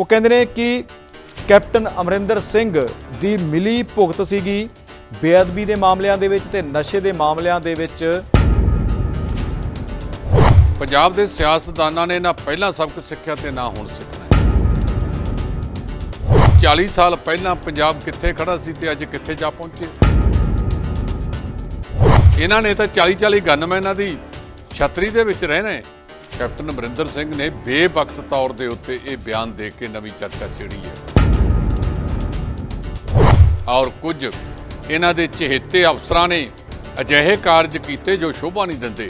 ਉਹ ਕਹਿੰਦੇ ਨੇ ਕਿ ਕੈਪਟਨ ਅਮਰਿੰਦਰ ਸਿੰਘ ਦੀ ਮਿਲੀ ਭੁਗਤ ਸੀਗੀ ਬੇਅਦਬੀ ਦੇ ਮਾਮਲਿਆਂ ਦੇ ਵਿੱਚ ਤੇ ਨਸ਼ੇ ਦੇ ਮਾਮਲਿਆਂ ਦੇ ਵਿੱਚ। ਪੰਜਾਬ ਦੇ ਸਿਆਸਤਦਾਨਾਂ ਨੇ ਨਾ ਪਹਿਲਾਂ ਸਭ ਕੁਝ ਸਿੱਖਿਆ ਤੇ ਨਾ ਹੁਣ ਸਿੱਖਣਾ ਹੈ। 40 ਸਾਲ ਪਹਿਲਾਂ ਪੰਜਾਬ ਕਿੱਥੇ ਖੜਾ ਸੀ ਤੇ ਅੱਜ ਕਿੱਥੇ ਜਾ ਪਹੁੰਚੇ? ਇਹਨਾਂ ਨੇ ਤਾਂ 40 40 ਗਨਮੈਨਾਂ ਦੀ ਛਤਰੀ ਦੇ ਵਿੱਚ ਰਹਿਣਾ ਹੈ। ਕੈਪਟਨ ਅਮਰਿੰਦਰ ਸਿੰਘ ਨੇ ਬੇਵਕਤ ਤੌਰ ਦੇ ਉੱਤੇ ਇਹ ਬਿਆਨ ਦੇ ਕੇ ਨਵੀਂ ਚਰਚਾ ਛੇੜੀ ਹੈ। ਔਰ ਕੁਝ ਇਹਨਾਂ ਦੇ ਚਹੇਤੇ ਅਫਸਰਾਂ ਨੇ ਅਜਿਹੇ ਕਾਰਜ ਕੀਤੇ ਜੋ ਸ਼ੋਭਾ ਨਹੀਂ ਦਿੰਦੇ।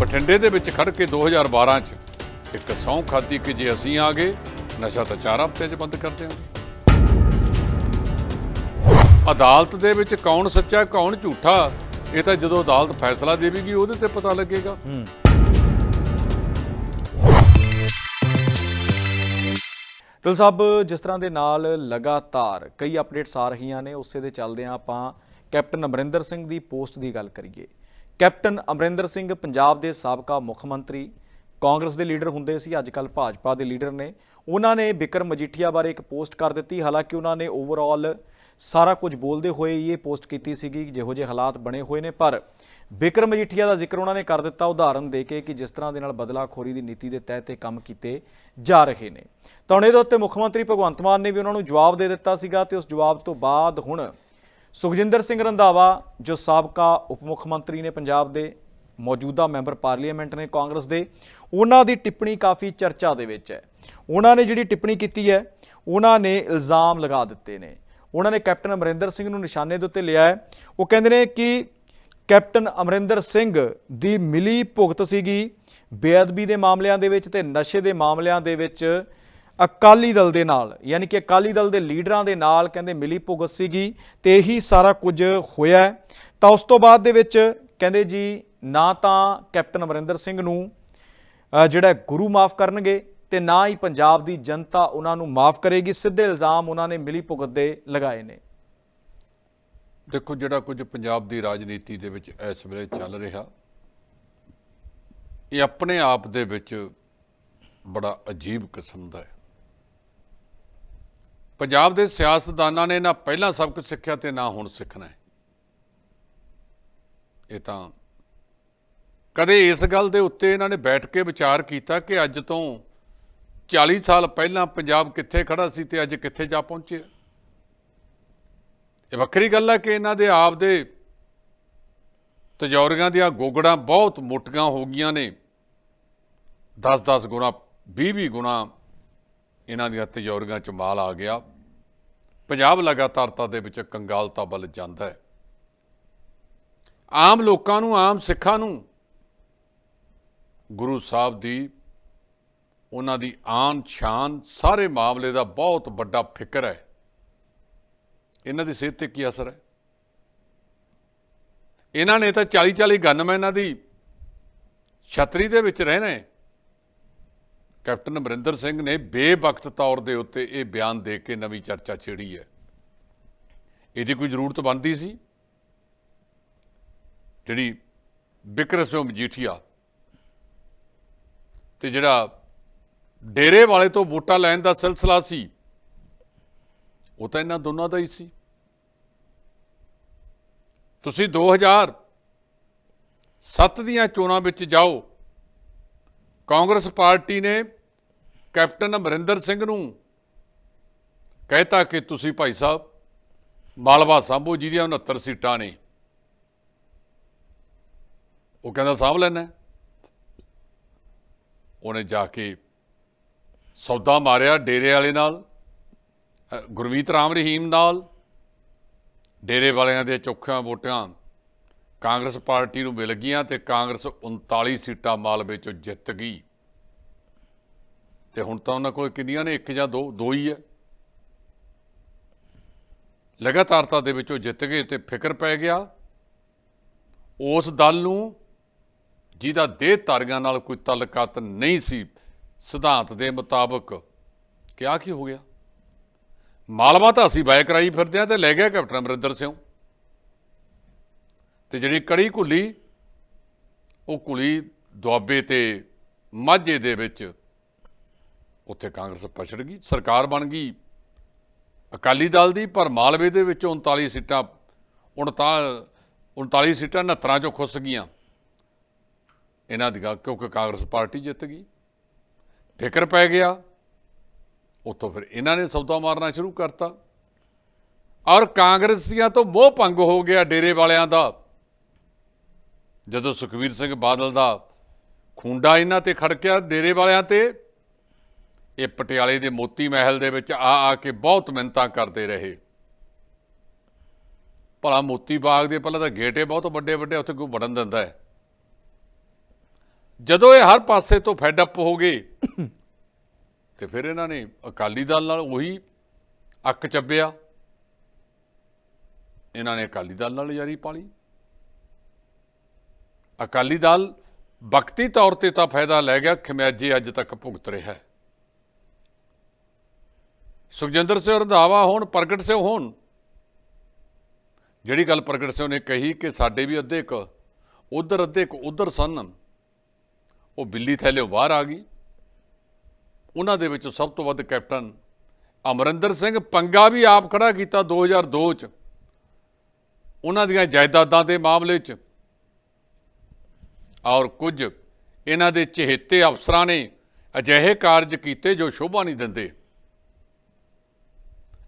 ਬਠਿੰਡੇ ਦੇ ਵਿੱਚ ਖੜ ਕੇ 2012 ਚ ਇੱਕ ਸਹੁੰ ਖਾਦੀ ਕਿ ਜੇ ਅਸੀਂ ਆ ਗਏ, ਨਸ਼ਾ ਤਾਂ ਚਾਰ ਹਫ਼ਤੇ ਚ ਬੰਦ ਕਰ ਦਿਆਂਗੇ। ਅਦਾਲਤ ਦੇ ਵਿੱਚ ਕੌਣ ਸੱਚਾ, ਕੌਣ ਝੂਠਾ ਇਹ ਤਾਂ ਜਦੋਂ ਅਦਾਲਤ ਫੈਸਲਾ ਦੇਵੇਗੀ ਉਹਦੇ ਤੇ ਪਤਾ ਲੱਗੇਗਾ। ਟਲ ਸਾਹਿਬ ਜਿਸ ਤਰ੍ਹਾਂ ਦੇ ਨਾਲ ਲਗਾਤਾਰ ਕਈ ਅਪਡੇਟਸ ਆ ਰਹੀਆਂ ਨੇ ਉਸੇ ਦੇ ਚੱਲਦੇ ਹਾਂ ਆਪਾਂ। ਕੈਪਟਨ ਅਮਰਿੰਦਰ ਸਿੰਘ ਦੀ ਪੋਸਟ ਦੀ ਗੱਲ ਕਰੀਏ। ਕੈਪਟਨ ਅਮਰਿੰਦਰ ਸਿੰਘ ਪੰਜਾਬ ਦੇ ਸਾਬਕਾ ਮੁੱਖ ਮੰਤਰੀ ਕਾਂਗਰਸ ਦੇ ਲੀਡਰ ਹੁੰਦੇ ਸੀ ਅੱਜ ਕੱਲ ਭਾਜਪਾ ਦੇ ਲੀਡਰ ਨੇ। ਉਹਨਾਂ ਨੇ ਬਿਕਰਮ ਮਜੀਠੀਆ ਬਾਰੇ ਇੱਕ ਪੋਸਟ ਕਰ ਦਿੱਤੀ। ਹਾਲਾਂਕਿ ਉਹਨਾਂ ਨੇ ਓਵਰਆਲ ਸਾਰਾ ਕੁਝ ਬੋਲਦੇ ਹੋਏ ਇਹ ਪੋਸਟ ਕੀਤੀ ਸੀਗੀ ਜਿਹੋ ਜਿਹੇ ਹਾਲਾਤ ਬਣੇ ਹੋਏ ਨੇ, ਪਰ ਬਿਕਰਮ ਮਜੀਠੀਆ ਦਾ ਜ਼ਿਕਰ ਉਹਨਾਂ ਨੇ ਕਰ ਦਿੱਤਾ ਉਦਾਹਰਨ ਦੇ ਕੇ ਕਿ ਜਿਸ ਤਰ੍ਹਾਂ ਦੇ ਨਾਲ ਬਦਲਾਖੋਰੀ ਦੀ ਨੀਤੀ ਦੇ ਤਹਿਤ ਇਹ ਕੰਮ ਕੀਤੇ ਜਾ ਰਹੇ ਨੇ। ਤਾਂ ਹੁਣ ਇਹਦੇ ਉੱਤੇ ਮੁੱਖ ਮੰਤਰੀ ਭਗਵੰਤ ਮਾਨ ਨੇ ਵੀ ਉਹਨਾਂ ਨੂੰ ਜਵਾਬ ਦੇ ਦਿੱਤਾ ਸੀਗਾ ਤੇ ਉਸ ਜਵਾਬ ਤੋਂ ਬਾਅਦ ਹੁਣ ਸੁਖਜਿੰਦਰ ਸਿੰਘ ਰੰਧਾਵਾ, ਜੋ ਸਾਬਕਾ ਉਪ ਮੁੱਖ ਮੰਤਰੀ ਨੇ ਪੰਜਾਬ ਦੇ, ਮੌਜੂਦਾ ਮੈਂਬਰ ਪਾਰਲੀਮੈਂਟ ਨੇ ਕਾਂਗਰਸ ਦੇ, ਉਹਨਾਂ ਦੀ ਟਿੱਪਣੀ ਕਾਫੀ ਚਰਚਾ ਦੇ ਵਿੱਚ ਹੈ। ਉਹਨਾਂ ਨੇ ਜਿਹੜੀ ਟਿੱਪਣੀ ਕੀਤੀ ਹੈ, ਉਹਨਾਂ ਨੇ ਇਲਜ਼ਾਮ ਲਗਾ ਦਿੱਤੇ ਨੇ। ਉਹਨਾਂ ਨੇ ਕੈਪਟਨ ਅਮਰਿੰਦਰ ਸਿੰਘ ਨੂੰ ਨਿਸ਼ਾਨੇ ਦੇ ਉੱਤੇ ਲਿਆ ਹੈ। ਉਹ ਕਹਿੰਦੇ ਨੇ ਕਿ ਕੈਪਟਨ ਅਮਰਿੰਦਰ ਸਿੰਘ ਦੀ ਮਿਲੀ ਭੁਗਤ ਸੀਗੀ ਬੇਅਦਬੀ ਦੇ ਮਾਮਲਿਆਂ ਦੇ ਵਿੱਚ ਤੇ ਨਸ਼ੇ ਦੇ ਮਾਮਲਿਆਂ ਦੇ ਵਿੱਚ ਅਕਾਲੀ ਦਲ ਦੇ ਨਾਲ, ਯਾਨੀ ਕਿ ਅਕਾਲੀ ਦਲ ਦੇ ਲੀਡਰਾਂ ਦੇ ਨਾਲ ਕਹਿੰਦੇ ਮਿਲੀ ਭੁਗਤ ਸੀਗੀ ਤੇ ਇਹੀ ਸਾਰਾ ਕੁਝ ਹੋਇਆ ਤਾਂ ਉਸ ਤੋਂ ਬਾਅਦ ਦੇ ਵਿੱਚ ਕਹਿੰਦੇ ਜੀ ਨਾ ਤਾਂ ਕੈਪਟਨ ਅਮਰਿੰਦਰ ਸਿੰਘ ਨੂੰ ਜਿਹੜਾ ਗੁਰੂ ਮਾਫ ਕਰਨਗੇ ਤੇ ਨਾ ਹੀ ਪੰਜਾਬ ਦੀ ਜਨਤਾ ਉਹਨਾਂ ਨੂੰ ਮਾਫ ਕਰੇਗੀ, ਸਿੱਧੇ ਇਲਜ਼ਾਮ ਉਹਨਾਂ ਨੇ ਮਿਲੀ ਭੁਗਤ ਦੇ ਲਗਾਏ ਨੇ। ਦੇਖੋ, ਜਿਹੜਾ ਕੁਝ ਪੰਜਾਬ ਦੀ ਰਾਜਨੀਤੀ ਦੇ ਵਿੱਚ ਇਸ ਵੇਲੇ ਚੱਲ ਰਿਹਾ, ਇਹ ਆਪਣੇ ਆਪ ਦੇ ਵਿੱਚ ਬੜਾ ਅਜੀਬ ਕਿਸਮ ਦਾ ਹੈ। ਪੰਜਾਬ ਦੇ ਸਿਆਸਤਦਾਨਾਂ ਨੇ ਨਾ ਪਹਿਲਾਂ ਸਭ ਕੁਝ ਸਿੱਖਿਆ ਤੇ ਨਾ ਹੁਣ ਸਿੱਖਣਾ ਹੈ। ਇਹ ਤਾਂ ਕਦੇ ਇਸ ਗੱਲ ਦੇ ਉੱਤੇ ਇਹਨਾਂ ਨੇ ਬੈਠ ਕੇ ਵਿਚਾਰ ਕੀਤਾ ਕਿ ਅੱਜ ਤੋਂ 40 ਸਾਲ ਪਹਿਲਾਂ ਪੰਜਾਬ ਕਿੱਥੇ ਖੜਾ ਸੀ ਤੇ ਅੱਜ ਕਿੱਥੇ ਜਾ ਪਹੁੰਚਿਆ? ਇਹ ਵੱਖਰੀ ਗੱਲ ਹੈ ਕਿ ਇਹਨਾਂ ਦੇ ਆਪ ਦੇ ਤਜੌਰੀਆਂ ਦੀਆਂ ਗੋਗੜਾਂ ਬਹੁਤ ਮੋਟੀਆਂ ਹੋ ਗਈਆਂ ਨੇ। 10-10 ਗੁਣਾ 20-20 ਗੁਣਾ ਇਹਨਾਂ ਦੀਆਂ ਤਜੌਰੀਆਂ ਚ ਮਾਲ ਆ ਗਿਆ। ਪੰਜਾਬ ਲਗਾਤਾਰਤਾ ਦੇ ਵਿੱਚ ਕੰਗਾਲਤਾ ਵੱਲ ਜਾਂਦਾ ਹੈ। ਆਮ ਲੋਕਾਂ ਨੂੰ, ਆਮ ਸਿੱਖਾਂ ਨੂੰ ਗੁਰੂ ਸਾਹਿਬ ਦੀ ਉਹਨਾਂ ਦੀ ਆਨ ਸ਼ਾਨ ਸਾਰੇ ਮਾਮਲੇ ਦਾ ਬਹੁਤ ਵੱਡਾ ਫਿਕਰ ਹੈ। ਇਹਨਾਂ ਦੀ ਸਿਹਤ ਤੇ ਕੀ ਅਸਰ ਹੈ? ਇਹਨਾਂ ਨੇ ਤਾਂ 40 40 ਗਨਮੈਨਾਂ ਦੀ ਛਤਰੀ ਦੇ ਵਿੱਚ ਰਹਿਣਾ ਹੈ। ਕੈਪਟਨ ਅਮਰਿੰਦਰ ਸਿੰਘ ਨੇ ਬੇਵਕਤ ਤੌਰ ਦੇ ਉੱਤੇ ਇਹ ਬਿਆਨ ਦੇ ਕੇ ਨਵੀਂ ਚਰਚਾ ਛੇੜੀ ਹੈ। ਇਹਦੀ ਕੋਈ ਜ਼ਰੂਰਤ ਬਣਦੀ ਸੀ? ਜਿਹੜੀ ਬਿਕਰਮ ਸਿੰਘ ਮਜੀਠੀਆ ਤੇ ਜਿਹੜਾ ਡੇਰੇ ਵਾਲੇ ਤੋਂ ਵੋਟਾਂ ਲੈਣ ਦਾ ਸਿਲਸਿਲਾ ਸੀ। ਉਹ ਤਾਂ ਇਹਨਾਂ ਦੋਨਾਂ ਦਾ ਹੀ ਸੀ। ਤੁਸੀਂ 2007 ਦੀਆਂ ਚੋਣਾਂ ਵਿੱਚ ਜਾਓ। ਕਾਂਗਰਸ ਪਾਰਟੀ ਨੇ ਕੈਪਟਨ ਅਮਰਿੰਦਰ ਸਿੰਘ ਨੂੰ ਕਹਿਤਾ ਕਿ ਤੁਸੀਂ ਭਾਈ ਸਾਹਿਬ, ਮਾਲਵਾ ਸਾਂਭੋ ਜਿਹਦੀਆਂ 69 ਸੀਟਾਂ ਨੇ। ਉਹ ਕਹਿੰਦਾ, ਸਾਂਭ ਲੈਣਾ ਉਹਨੇ ਜਾ ਕੇ ਸੌਦਾ ਮਾਰਿਆ ਡੇਰੇ ਵਾਲੇ ਨਾਲ ਗੁਰਮੀਤ ਰਾਮ ਰਹੀਮ ਨਾਲ, ਡੇਰੇ ਵਾਲਿਆਂ ਦੇ ਚੌਖਾਂ ਵੋਟਾਂ ਕਾਂਗਰਸ ਪਾਰਟੀ ਨੂੰ ਮਿਲ ਗਈਆਂ ਤੇ ਕਾਂਗਰਸ 39 ਸੀਟਾਂ ਮਾਲਵੇ ਚੋਂ ਜਿੱਤ ਗਈ। ਤੇ ਹੁਣ ਤਾਂ ਉਹਨਾਂ ਕੋਲ ਕਿੰਨੀਆਂ ਨੇ? ਇੱਕ ਜਾਂ ਦੋ ਦੋ ਹੀ ਹੈ। ਲਗਾਤਾਰਤਾ ਦੇ ਵਿੱਚ ਉਹ ਜਿੱਤ ਗਏ ਤੇ ਫਿਕਰ ਪੈ ਗਿਆ। ਉਸ ਦਲ ਨੂੰ ਜਿਹਦਾ ਦੇਹ ਧਾਰੀਆਂ ਨਾਲ ਕੋਈ ਤਲਕਾਤ ਨਹੀਂ ਸੀ ਸਿਧਾਂਤ ਦੇ ਮੁਤਾਬਕ ਕਿਹਾ ਕੀ ਹੋ ਗਿਆ? ਮਾਲਵਾ ਤਾਂ ਅਸੀਂ ਬਾਇ ਕਰਾਈ ਫਿਰਦੇ ਆ ਤੇ ਲੈ ਗਿਆ ਕੈਪਟਨ ਅਮਰਿੰਦਰ ਸਿੰਘ। ਤੇ ਜਿਹੜੀ ਕੜੀ ਘੁੱਲੀ ਉਹ ਕੁਲੀ ਦੁਆਬੇ ਤੇ ਮਾਝੇ ਦੇ ਵਿੱਚ ਉੱਥੇ ਕਾਂਗਰਸ ਪਛੜ ਗਈ, ਸਰਕਾਰ ਬਣ ਗਈ। ਅਕਾਲੀ ਦਲ ਦੀ, ਪਰ ਮਾਲਵੇ ਦੇ ਵਿੱਚ 39 ਸੀਟਾਂ 39 39 ਸੀਟਾਂ 69 ਚੋਂ ਖੁੱਸ ਗਈਆਂ। ਇਹਨਾਂ ਦੀਆਂ ਕਿਉਂਕਿ ਕਾਂਗਰਸ ਪਾਰਟੀ ਜਿੱਤ ਗਈ। ਫਿਕਰ ਪੈ ਗਿਆ। ਉੱਥੋਂ ਫਿਰ ਇਹਨਾਂ ਨੇ ਸੌਦਾ ਮਾਰਨਾ ਸ਼ੁਰੂ ਕਰਤਾ। ਔਰ ਕਾਂਗਰਸੀਆਂ ਤੋਂ ਮੋਹ ਭੰਗ ਹੋ ਗਿਆ ਡੇਰੇ ਵਾਲਿਆਂ ਦਾ। ਜਦੋਂ ਸੁਖਵੀਰ ਸਿੰਘ ਬਾਦਲ ਦਾ ਖੁੰਡਾ ਇਹਨਾਂ ਤੇ ਖੜਕਿਆ ਡੇਰੇ ਵਾਲਿਆਂ ਤੇ, ਇਹ ਪਟਿਆਲੇ ਦੇ ਮੋਤੀ ਮਹਿਲ ਦੇ ਵਿੱਚ ਆ ਆ ਕੇ ਬਹੁਤ ਮਿੰਨਤਾਂ ਕਰਦੇ ਰਹੇ। ਭਲਾ ਮੋਤੀ ਬਾਗ ਦੇ ਪਹਿਲਾਂ ਤਾਂ ਗੇਟੇ ਬਹੁਤ ਵੱਡੇ ਵੱਡੇ ਉੱਥੇ ਕੋਈ ਵੜਨ ਦਿੰਦਾ ਹੈ। ਜਦੋਂ ਇਹ ਹਰ ਪਾਸੇ ਤੋਂ ਫੈਡ ਅਪ ਹੋ ਗਏ, ਤੇ ਫਿਰ ਇਹਨਾਂ ਨੇ ਅਕਾਲੀ ਦਲ ਨਾਲ ਉਹੀ ਅੱਕ ਚੱਬਿਆ। ਇਹਨਾਂ ਨੇ ਅਕਾਲੀ ਦਲ ਨਾਲ ਯਾਰੀ ਪਾਲੀ ਅਕਾਲੀ ਦਲ ਵਕਤੀ ਤੌਰ ਤੇ ਤਾਂ ਫਾਇਦਾ ਲੈ ਗਿਆ ਖਮਿਆਜੇ ਅੱਜ ਤੱਕ ਭੁਗਤ ਰਿਹਾ ਹੈ। ਸੁਖਜਿੰਦਰ ਸਿੰਘ ਰੰਧਾਵਾ ਹੋਣ, ਪ੍ਰਗਟ ਸਿੰਘ ਹੋਣ। ਜਿਹੜੀ ਗੱਲ ਪ੍ਰਗਟ ਸਿੰਘ ਨੇ ਕਹੀ ਕਿ ਸਾਡੇ ਵੀ ਅੱਧੇ ਕ, ਉਧਰ ਅੱਧੇ ਕ ਉਧਰ ਸਨ। ਉਹ ਬਿੱਲੀ ਥੈਲੇ ਬਾਹਰ ਆ ਗਈ। ਉਹਨਾਂ ਦੇ ਵਿੱਚੋਂ ਸਭ ਤੋਂ ਵੱਧ ਕੈਪਟਨ ਅਮਰਿੰਦਰ ਸਿੰਘ ਪੰਗਾ ਵੀ ਆਪ ਖੜਾ ਕੀਤਾ 2002 ਚ। ਉਹਨਾਂ ਦੀਆਂ ਜਾਇਦਾਦਾਂ ਦੇ ਮਾਮਲੇ 'ਚ। ਔਰ ਕੁਝ ਇਹਨਾਂ ਦੇ ਚਹੇਤੇ ਅਫਸਰਾਂ ਨੇ ਅਜਿਹੇ ਕਾਰਜ ਕੀਤੇ ਜੋ ਸ਼ੋਭਾ ਨਹੀਂ ਦਿੰਦੇ।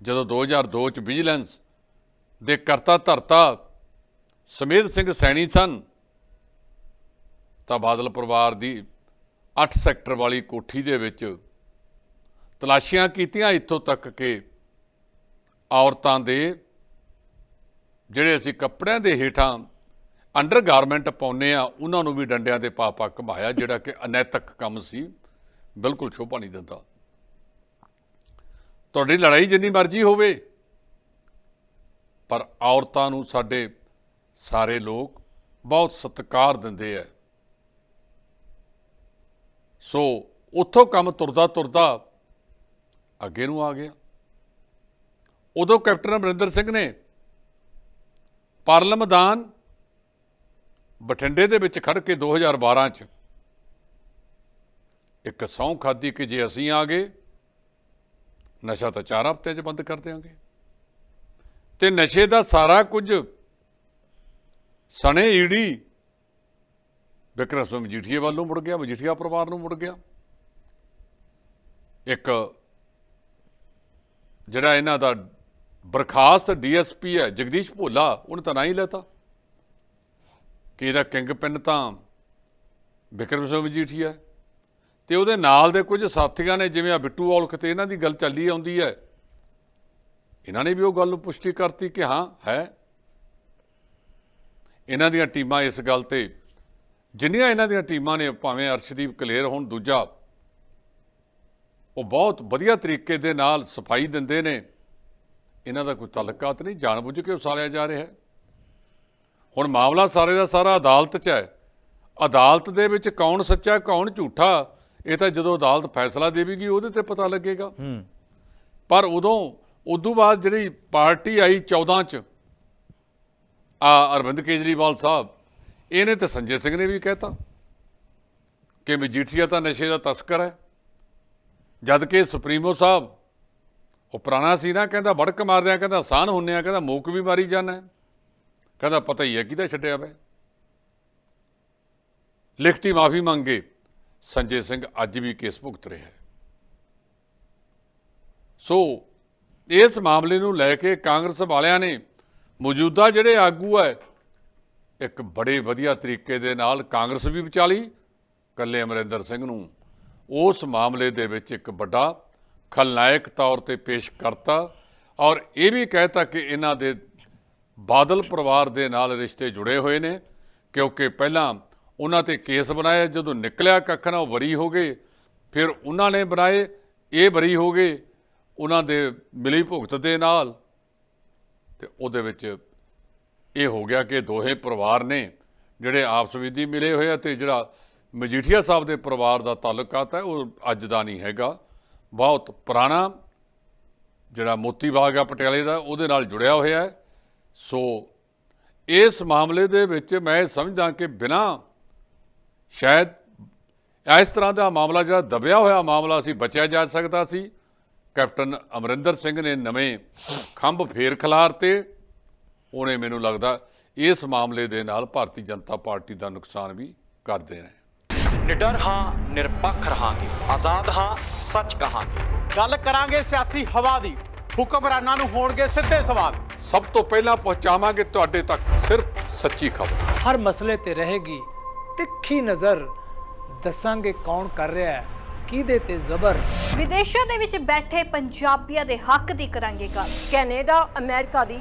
ਜਦੋਂ 2002 ਚ ਵਿਜੀਲੈਂਸ ਦੇ ਕਰਤਾ ਧਰਤਾ ਸਮੇਧ ਸਿੰਘ ਸੈਣੀ ਸਨ ਤਾਂ ਬਾਦਲ ਪਰਿਵਾਰ ਦੀ 8 ਸੈਕਟਰ ਵਾਲੀ ਕੋਠੀ ਦੇ ਵਿੱਚ ਤਲਾਸ਼ੀਆਂ ਕੀਤੀਆਂ ਇੱਥੋਂ ਤੱਕ ਕਿ ਔਰਤਾਂ ਦੇ ਜਿਹੜੇ ਅਸੀਂ ਕੱਪੜਿਆਂ ਦੇ ਹੇਠਾਂ ਅੰਡਰਗਾਰਮੈਂਟ ਪਾਉਨੇ ਆ ਉਹਨਾਂ ਨੂੰ ਵੀ ਡੰਡਿਆਂ ਦੇ ਪਾ ਪਾ ਘਮਾਇਆ, ਜਿਹੜਾ ਕਿ ਅਨੈਤਿਕ ਕੰਮ ਸੀ। ਬਿਲਕੁਲ ਸ਼ੋਭਾ ਨਹੀਂ ਦਿੰਦਾ। ਤੁਹਾਡੀ ਲੜਾਈ ਜਿੰਨੀ ਮਰਜ਼ੀ ਹੋਵੇ, ਪਰ ਔਰਤਾਂ ਨੂੰ ਸਾਡੇ ਸਾਰੇ ਲੋਕ ਬਹੁਤ ਸਤਿਕਾਰ ਦਿੰਦੇ ਆ। ਸੋ ਉੱਥੋਂ ਕੰਮ ਤੁਰਦਾ ਤੁਰਦਾ ਅੱਗੇ ਨੂੰ ਆ ਗਿਆ। ਉਦੋਂ ਕੈਪਟਨ ਅਮਰਿੰਦਰ ਸਿੰਘ ਨੇ ਪਾਰਲਮਦਾਨ ਬਠਿੰਡੇ ਦੇ ਵਿੱਚ ਖੜ ਕੇ 2012 ਚ ਇੱਕ ਸਹੁੰ ਖਾਦੀ ਕਿ ਜੇ ਅਸੀਂ ਆ ਗਏ, ਨਸ਼ਾ ਤਾਂ ਚਾਰ ਹਫ਼ਤਿਆਂ 'ਚ ਬੰਦ ਕਰ ਦਿਆਂਗੇ। ਤੇ ਨਸ਼ੇ ਦਾ ਸਾਰਾ ਕੁਝ ਸਣੇ ਈੜੀ ਵਿਕਰਮ ਸਿੰਘ ਮਜੀਠੀਏ ਵੱਲੋਂ ਮੁੜ ਗਿਆ, ਮਜੀਠੀਆ ਪਰਿਵਾਰ ਨੂੰ ਮੁੜ ਗਿਆ। ਇੱਕ ਜਿਹੜਾ ਇਹਨਾਂ ਦਾ ਬਰਖਾਸਤ ਡੀਐਸਪੀ ਹੈ, ਜਗਦੀਸ਼ ਭੋਲਾ, ਉਹਨੇ ਤਾਂ ਨਾ ਹੀ ਲੈਤਾ। ਕਿ ਇਹਦਾ ਕਿੰਗ ਪਿੰਨ ਤਾਂ ਵਿਕਰਮ ਸਿੰਘ ਮਜੀਠੀਆ ਹੈ। ਤੇ ਉਹਦੇ ਨਾਲ ਦੇ ਕੁਝ ਸਾਥੀਆਂ ਨੇ, ਜਿਵੇਂ ਆ ਬਿੱਟੂ ਔਲਖ ਤੇ ਇਹਨਾਂ ਦੀ ਗੱਲ ਚੱਲੀ ਆਉਂਦੀ ਹੈ। ਇਹਨਾਂ ਨੇ ਵੀ ਉਹ ਗੱਲ ਨੂੰ ਪੁਸ਼ਟੀ ਕਰਤੀ ਕਿ ਹਾਂ, ਹੈ। ਇਹਨਾਂ ਦੀਆਂ ਟੀਮਾਂ ਇਸ ਗੱਲ ਤੇ ਜਿੰਨੀਆਂ ਇਹਨਾਂ ਦੀਆਂ ਟੀਮਾਂ ਨੇ ਭਾਵੇਂ ਅਰਸ਼ਦੀਪ ਕਲੇਰ ਹੋਣ ਦੂਜਾ ਉਹ ਬਹੁਤ ਵਧੀਆ ਤਰੀਕੇ ਦੇ ਨਾਲ ਸਫ਼ਾਈ ਦਿੰਦੇ ਨੇ। ਇਹਨਾਂ ਦਾ ਕੋਈ ਤਲਕਾਤ ਨਹੀਂ ਜਾਣਬੁੱਝ ਕੇ ਉਸਾਰਿਆ ਜਾ ਰਿਹਾ ਹੈ। ਹੁਣ ਮਾਮਲਾ ਸਾਰੇ ਦਾ ਸਾਰਾ ਅਦਾਲਤ 'ਚ ਹੈ। ਅਦਾਲਤ ਦੇ ਵਿੱਚ ਕੌਣ ਸੱਚਾ ਕੌਣ ਝੂਠਾ ਇਹ ਤਾਂ ਜਦੋਂ ਅਦਾਲਤ ਫੈਸਲਾ ਦੇਵੇਗੀ ਉਹਦੇ ਤੇ ਪਤਾ ਲੱਗੇਗਾ। ਪਰ ਉਦੋਂ ਉਦੋਂ ਬਾਅਦ ਜਿਹੜੀ ਪਾਰਟੀ ਆਈ 14 ਚ ਆ ਅਰਵਿੰਦ ਕੇਜਰੀਵਾਲ ਸਾਹਿਬ ਇਹਨੇ ਤੇ ਸੰਜੇ ਸਿੰਘ ਨੇ ਵੀ ਕਹਿਤਾ ਕਿ ਮਜੀਠੀਆ ਤਾਂ ਨਸ਼ੇ ਦਾ ਤਸਕਰ ਹੈ। ਜਦ ਕਿ ਸੁਪਰੀਮੋ ਸਾਹਿਬ, ਉਹ ਪੁਰਾਣਾ ਸੀ ਨਾ, ਕਹਿੰਦਾ ਵੜਕ ਮਾਰਦਿਆਂ ਕਹਿੰਦਾ ਆਸਾਨ ਹੁੰਨੇ ਆ, ਕਹਿੰਦਾ ਮੂਕ ਵੀ ਮਾਰੀ ਜਾਣਾ ਕਹਿੰਦਾ ਪਤਾ ਹੀ ਹੈ ਕਿਹਦਾ ਛੱਡਿਆ ਵੇ। ਲਿਖਤੀ ਮਾਫੀ ਮੰਗੇ, ਸੰਜੇ ਸਿੰਘ ਅੱਜ ਵੀ ਕੇਸ ਭੁਗਤ ਰਿਹਾ ਹੈ। ਸੋ, ਇਸ ਮਾਮਲੇ ਨੂੰ ਲੈ ਕੇ ਕਾਂਗਰਸ ਵਾਲਿਆਂ ਨੇ ਮੌਜੂਦਾ ਜਿਹੜੇ ਆਗੂ ਹੈ ਇੱਕ ਬੜੇ ਵਧੀਆ ਤਰੀਕੇ ਦੇ ਨਾਲ ਕਾਂਗਰਸ ਵੀ ਵਿਚਾਲੀ ਕੱਲੇ ਅਮਰਿੰਦਰ ਸਿੰਘ ਨੂੰ। ਉਸ ਮਾਮਲੇ ਦੇ ਵਿੱਚ ਇੱਕ ਵੱਡਾ ਖਲਨਾਇਕ ਤੌਰ ਤੇ ਪੇਸ਼ ਕਰਤਾ ਔਰ ਇਹ ਵੀ ਕਹਿਤਾ ਕਿ ਇਹਨਾਂ ਦੇ ਬਾਦਲ ਪਰਿਵਾਰ ਦੇ ਨਾਲ ਰਿਸ਼ਤੇ ਜੁੜੇ ਹੋਏ ਨੇ, ਕਿਉਂਕਿ ਪਹਿਲਾਂ ਉਹਨਾਂ ਤੇ ਕੇਸ ਬਣਾਇਆ ਜਦੋਂ ਨਿਕਲਿਆ ਕੱਖ ਨਾ ਉਹ ਬਰੀ ਹੋ ਗਏ, ਫਿਰ ਉਹਨਾਂ ਨੇ ਬਣਾਏ, ਇਹ ਬਰੀ ਹੋ ਗਏ, ਉਹਨਾਂ ਦੇ ਮਿਲੀ ਭੁਗਤ ਦੇ ਨਾਲ ਤੇ ਉਹਦੇ ਵਿੱਚ ਇਹ ਹੋ ਗਿਆ ਕਿ ਦੋਹੇ ਪਰਿਵਾਰ ਨੇ ਜਿਹੜੇ ਆਪਸ ਵਿੱਚ ਹੀ ਮਿਲੇ ਹੋਏ ਆ ਤੇ ਜਿਹੜਾ ਮਜੀਠੀਆ ਸਾਹਿਬ ਦੇ ਪਰਿਵਾਰ ਦਾ ਤਾਲੁਕਾਤ ਹੈ ਉਹ ਅੱਜ ਦਾ ਨਹੀਂ ਹੈਗਾ। ਬਹੁਤ ਪੁਰਾਣਾ ਜਿਹੜਾ ਮੋਤੀ ਬਾਗ ਆ ਪਟਿਆਲੇ ਦਾ, ਉਹਦੇ ਨਾਲ ਜੁੜਿਆ ਹੋਇਆ ਹੈ। ਸੋ ਇਸ ਮਾਮਲੇ ਦੇ ਵਿੱਚ ਮੈਂ ਸਮਝਦਾ ਕਿ ਬਿਨਾਂ ਸ਼ਾਇਦ ਇਸ ਤਰ੍ਹਾਂ ਦਾ ਮਾਮਲਾ ਜਿਹੜਾ ਦਬਿਆ ਹੋਇਆ ਮਾਮਲਾ ਸੀ, ਬਚਿਆ ਜਾ ਸਕਦਾ ਸੀ। ਕੈਪਟਨ ਅਮਰਿੰਦਰ ਸਿੰਘ ਨੇ ਨਵੇਂ ਖੰਭ ਫੇਰ ਖਿਲਾਰ ਤੇ ਉਹਨੇ ਮੈਨੂੰ ਲੱਗਦਾ ਇਸ ਮਾਮਲੇ ਦੇ ਨਾਲ ਭਾਰਤੀ ਜਨਤਾ ਪਾਰਟੀ ਦਾ ਨੁਕਸਾਨ ਵੀ ਕਰ ਦੇਣਾ ਹੈ ਨਿਡਰ ਹਾਂ ਨਿਰਪੱਖ ਰਹਾਂਗੇ। ਆਜ਼ਾਦ ਹਾਂ ਸੱਚ ਕਹਾਂਗੇ। ਗੱਲ ਕਰਾਂਗੇ ਸਿਆਸੀ ਹਵਾ ਦੀ। ਹੁਕਮਰਾਨਾਂ ਨੂੰ ਹੋਣਗੇ ਸਿੱਧੇ ਸਵਾਲ। ਸਭ ਤੋਂ ਪਹਿਲਾਂ ਪਹੁੰਚਾਵਾਂਗੇ ਤੁਹਾਡੇ ਤੱਕ ਸਿਰਫ ਸੱਚੀ ਖਬਰ। ਹਰ ਮਸਲੇ ਤੇ ਰਹੇਗੀ ਤਿੱਖੀ ਨਜ਼ਰ। ਦੱਸਾਂਗੇ ਕੌਣ ਕਰ ਰਿਹਾ ਹੈ ਕਿਹਦੇ ਤੇ ਜ਼ਬਰ। ਵਿਦੇਸ਼ਾਂ ਦੇ ਵਿੱਚ ਬੈਠੇ ਪੰਜਾਬੀਆਂ ਦੇ ਹੱਕ ਦੀ ਕਰਾਂਗੇ ਗੱਲ। ਕੈਨੇਡਾ ਅਮਰੀਕਾ ਦੀ